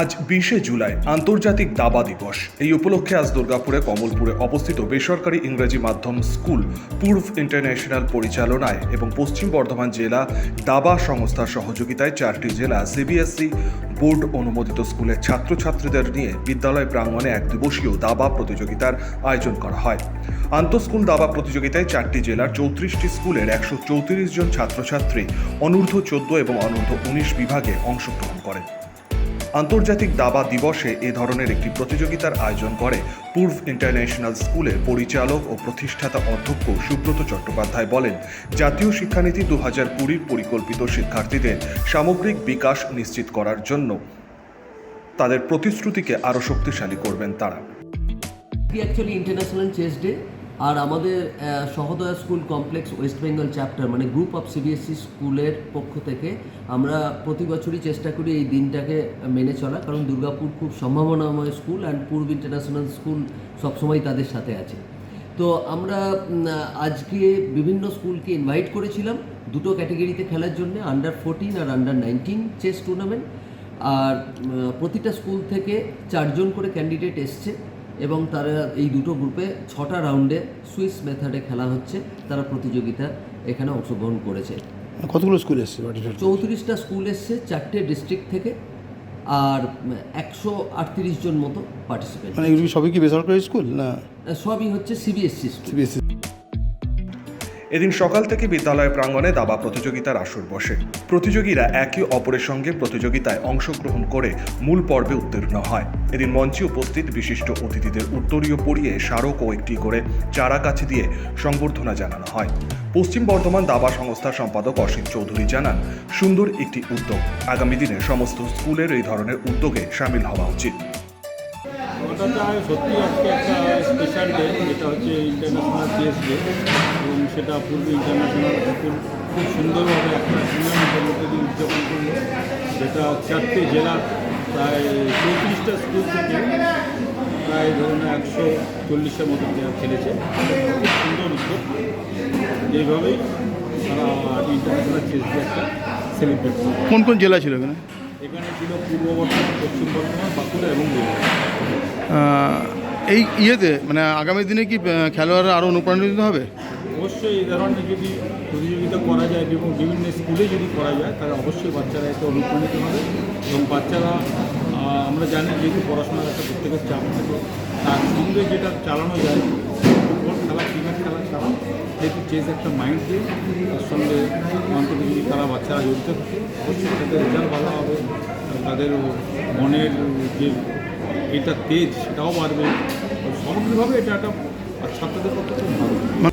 আজ বিশে জুলাই, আন্তর্জাতিক দাবা দিবস। এই উপলক্ষে আজ দুর্গাপুরে কমলপুরে অবস্থিত বেসরকারি ইংরেজি মাধ্যম স্কুল, পূর্ব ইন্টারন্যাশনাল পরিচালনায় এবং পশ্চিম বর্ধমান জেলা দাবা সংস্থার সহযোগিতায় চারটি জেলা সিবিএসই বোর্ড অনুমোদিত স্কুলের ছাত্রছাত্রীদের নিয়ে বিদ্যালয় প্রাঙ্গণে এক দিবসীয় দাবা প্রতিযোগিতার আয়োজন করা হয়। আন্তঃস্কুল দাবা প্রতিযোগিতায় চারটি জেলার চৌত্রিশটি স্কুলের একশো চৌত্রিশ জন ছাত্রছাত্রী অনূর্ধ্ব চোদ্দ এবং অনূর্ধ্ব উনিশ বিভাগে অংশগ্রহণ করেন। আন্তর্জাতিক দাবা দিবসে এ ধরনের একটি প্রতিযোগিতার আয়োজন করে পূর্ব ইন্টারন্যাশনাল স্কুলের পরিচালক ও প্রতিষ্ঠাতা অধ্যক্ষ সুব্রত চট্টোপাধ্যায় বলেন, জাতীয় শিক্ষানীতি দু হাজার কুড়ির পরিকল্পিত শিক্ষার্থীদের সামগ্রিক বিকাশ নিশ্চিত করার জন্য তাদের প্রতিশ্রুতিকে আরও শক্তিশালী করবেন তারা। আর আমাদের Sahodaya school complex West Bengal chapter মানে গ্রুপ অফ সিবিএসসি স্কুলের পক্ষ থেকে আমরা প্রতি বছরই চেষ্টা করি এই দিনটাকে মেনে চলা, কারণ দুর্গাপুর খুব সম্ভাবনাময় school and Purba international school সবসময় তাদের সাথে আছে। তো আমরা আজকে বিভিন্ন স্কুলকে ইনভাইট করেছিলাম, দুটো ক্যাটাগরিতে খেলার জন্য আন্ডার ফোরটিন আর আন্ডার নাইনটিন চেস টুর্নামেন্ট আর প্রতিটা স্কুল থেকে চারজন করে ক্যান্ডিডেট এসছে। এবং তারা এই দুটো গ্রুপে ছটা রাউন্ডে সুইস মেথডে খেলা হচ্ছে তারা প্রতিযোগিতা এখানে অংশগ্রহণ করেছে। কতগুলো স্কুল এসছে? চৌত্রিশটা স্কুল এসছে চারটে ডিস্ট্রিক্ট থেকে আর একশো আটত্রিশ জন মতো পার্টিসিপেন্ট মানে এগুলো সবই কি বেসরকারি স্কুল না? সবই হচ্ছে সিবিএসসি স্কুল সিবিএসসি এদিন সকাল থেকে বিদ্যালয় প্রাঙ্গণে দাবা প্রতিযোগিতার আসর বসে। প্রতিযোগীরা একে অপরের সঙ্গে প্রতিযোগিতায় অংশগ্রহণ করে মূল পর্বে উত্তীর্ণ হয়। এদিন মঞ্চে উপস্থিত বিশিষ্ট অতিথিদের উত্তরীয় পড়িয়ে স্মারক ও একটি করে চারা কাছে দিয়ে সংবর্ধনা জানানো হয়। পশ্চিম বর্ধমান দাবা সংস্থার সম্পাদক অসিত চৌধুরী জানান, সুন্দর একটি উদ্যোগ। আগামী দিনে সমস্ত স্কুলের এই ধরনের উদ্যোগে সামিল হওয়া উচিত। ওটা সত্যি আজকে একটা স্পেশাল ডে যেটা হচ্ছে ইন্টারন্যাশনাল চেস ডে এবং সেটা পূর্ব ইন্টারন্যাশনাল স্কুল খুব সুন্দরভাবে একটা টুর্নামেন্টের মধ্যে দিয়ে উদযাপন করল, যেটা চারটে জেলার প্রায় চৌত্রিশটা স্কুল থেকে প্রায় ধরুন একশো চল্লিশের মতো প্লেয়ার খেলেছে। খুব সুন্দর উদ্যোগ। এইভাবেই তারা ইন্টারন্যাশনাল চেস ডে একটা সেলিব্রেট কোন কোন জেলা ছিল এখানে? এখানে ছিল পূর্ব বর্ধমান পশ্চিম বর্ধমান বাঁকুড়া এবং এই ইয়েতে মানে আগামী দিনে কি খেলোয়াড়রা আরও অনুপ্রাণিত হবে? অবশ্যই এই ধরনের যদি প্রতিযোগিতা করা যায় এবং বিভিন্ন স্কুলে যদি করা যায় তাহলে অবশ্যই বাচ্চারা এতে অনুপ্রাণিত হবে। এবং বাচ্চারা আমরা জানি যেহেতু পড়াশোনার একটা প্রত্যেকের চাপ থাকে তার সঙ্গে যেটা চালানো যায় ফুটবল খেলা ক্রিকেট খেলা ছাড়া যেহেতু চেস একটা মাইন্ড দিয়ে তার তারা বাচ্চারা জড়িত থাকে। অবশ্যই তাদের রেজাল্ট ভালো হবে তাদের মনের যে এটা তেজ সেটাও বাড়বে। সমগ্রভাবে এটা একটা ছাত্রদের পক্ষে খুব ভালো।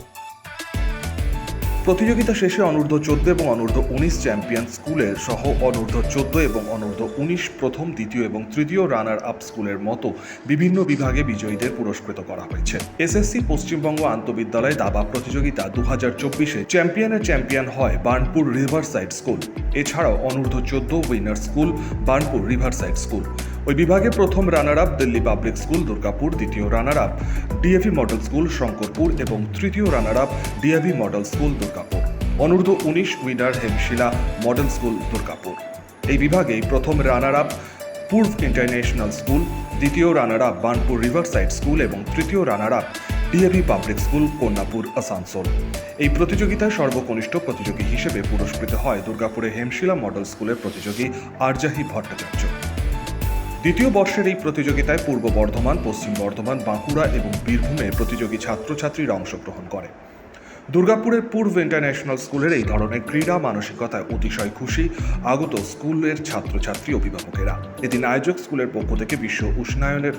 প্রতিযোগিতা শেষে অনূর্ধ্ব চোদ্দ এবং অনূর্ধ্ব উনিশ চ্যাম্পিয়ন স্কুলের সহ অনূর্ধ্ব চোদ্দ এবং অনূর্ধ্ব উনিশ প্রথম, দ্বিতীয় এবং তৃতীয় রানার আপ স্কুলের মতো বিভিন্ন বিভাগে বিজয়ীদের পুরস্কৃত করা হয়েছে। এসএসসি পশ্চিমবঙ্গ আন্তঃবিদ্যালয় দাবা প্রতিযোগিতা দু হাজার চব্বিশে চ্যাম্পিয়নের চ্যাম্পিয়ন হয় বার্নপুর রিভারসাইড স্কুল। এছাড়াও অনূর্ধ্ব চোদ্দ winner school Burnpur riverside school. ওই বিভাগে প্রথম runner up Delhi public school Durgapur, দ্বিতীয় runner up DAV model school Shankarpur এবং তৃতীয় runner up DAV model school Durgapur. অনূর্ধ্ব উনিশ winner Hemshila model school Durgapur. এই বিভাগে প্রথম runner up Purba international school দ্বিতীয় runner up Burnpur riverside school এবং তৃতীয় runner up DAV public school Kanyapur, Asansol. এই প্রতিযোগিতায় সর্বকনিষ্ঠ প্রতিযোগী হিসেবে পুরস্কৃত হয় দুর্গাপুরে হেমশিলা মডেল স্কুলের প্রতিযোগী আরজাহি ভট্টাচার্য। দ্বিতীয় বর্ষের এই প্রতিযোগিতায় পূর্ব বর্ধমান, পশ্চিম বর্ধমান, বাঁকুড়া এবং বীরভূমে প্রতিযোগী ছাত্রছাত্রীরা অংশগ্রহণ করে। দুর্গাপুরের পূর্ব ইন্টারন্যাশনাল স্কুলের এই ধরনের ক্রীড়া মানসিকতায় অতিশয় খুশি আগত স্কুলের ছাত্রছাত্রী অভিভাবকেরা। এদিন আয়োজক স্কুলের পক্ষ থেকে বিশ্ব উষ্ণায়নের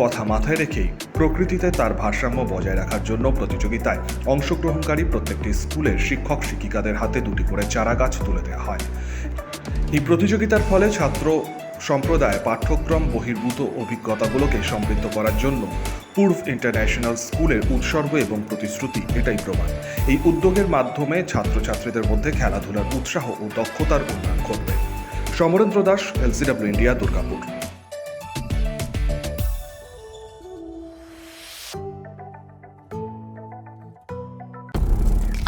কথা মাথায় রেখেই প্রকৃতিতে তার ভারসাম্য বজায় রাখার জন্য প্রতিযোগিতায় অংশগ্রহণকারী প্রত্যেকটি স্কুলের শিক্ষক শিক্ষিকাদের হাতে দুটি করে চারা গাছ তুলে দেওয়া হয়। এই প্রতিযোগিতার ফলে ছাত্র সম্প্রদায় পাঠ্যক্রম বহির্ভূত অভিজ্ঞতাগুলোকে সমৃদ্ধ করার জন্য পূর্ব ইন্টারন্যাশনাল স্কুলের উৎসর্গ এবং প্রতিশ্রুতি এটাই প্রমাণ। এই উদ্যোগের মাধ্যমে ছাত্রছাত্রীদের মধ্যে খেলাধুলার উৎসাহ ও দক্ষতার উন্নয়ন ঘটবে। Samarendra Das, LCW India, Durgapur.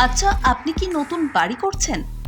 আচ্ছা আপনি কি নতুন বাড়ি করছেন?